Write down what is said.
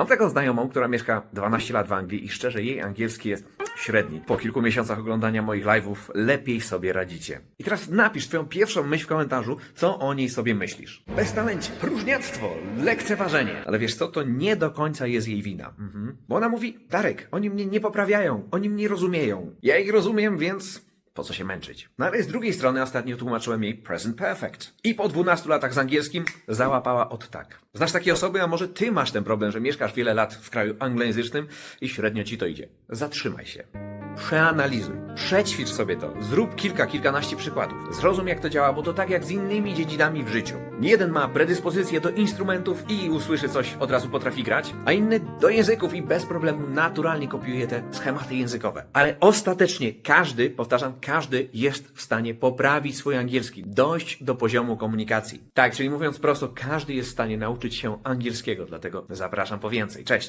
Mam taką znajomą, która mieszka 12 lat w Anglii i szczerze jej angielski jest średni. Po kilku miesiącach oglądania moich live'ów lepiej sobie radzicie. I teraz napisz twoją pierwszą myśl w komentarzu, co o niej sobie myślisz. Beztalencie, próżniactwo, lekceważenie. Ale wiesz co, to nie do końca jest jej wina. Mhm. Bo ona mówi, Darek, oni mnie nie poprawiają, oni mnie rozumieją. Ja ich rozumiem, więc po co się męczyć? No ale z drugiej strony ostatnio tłumaczyłem jej present perfect. I po 12 latach z angielskim załapała od tak. Znasz takie osoby, a może ty masz ten problem, że mieszkasz wiele lat w kraju anglojęzycznym i średnio ci to idzie. Zatrzymaj się. Przeanalizuj, przećwicz sobie to, zrób kilka, kilkanaście przykładów. Zrozum jak to działa, bo to tak jak z innymi dziedzinami w życiu. Jeden ma predyspozycję do instrumentów i usłyszy coś, od razu potrafi grać, a inny do języków i bez problemu naturalnie kopiuje te schematy językowe. Ale ostatecznie każdy, powtarzam, każdy jest w stanie poprawić swój angielski, dojść do poziomu komunikacji. Tak, czyli mówiąc prosto, każdy jest w stanie nauczyć się angielskiego, dlatego zapraszam po więcej. Cześć!